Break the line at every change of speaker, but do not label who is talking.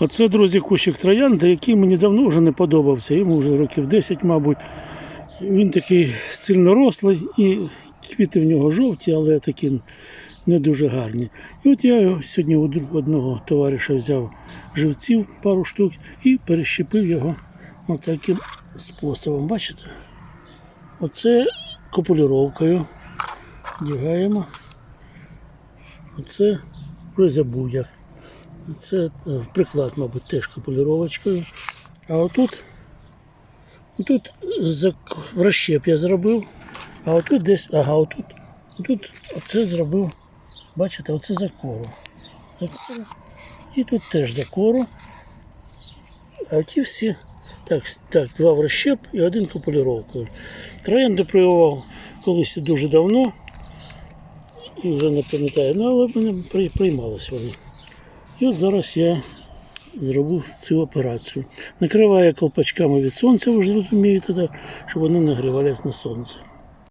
Оце, друзі, кущик троянди, який мені давно вже не подобався. Йому вже років 10, мабуть. Він такий сильно рослий і квіти в нього жовті, але такі не дуже гарні. І от я сьогодні у одного товариша взяв живців пару штук і перещепив його отаким способом. Бачите? Оце копулюровкою. Вдягаємо. Оце вже забув як. Це е, приклад, мабуть, теж копулюровочкою. А отут, зак- розщеп я зробив, а отут десь, ага, отут, отут оце зробив, бачите, оце закору. Закору. І тут теж закору. А ті всі, так, так, два в розщеп і один копулюровкою. Троянди прививав колись дуже давно, і вже не пам'ятаю, ну, але мене при- приймались вони. І от зараз я зроблю цю операцію. Накриваю колпачками від сонця, ви ж розумієте, так, щоб вони нагрівались на сонце.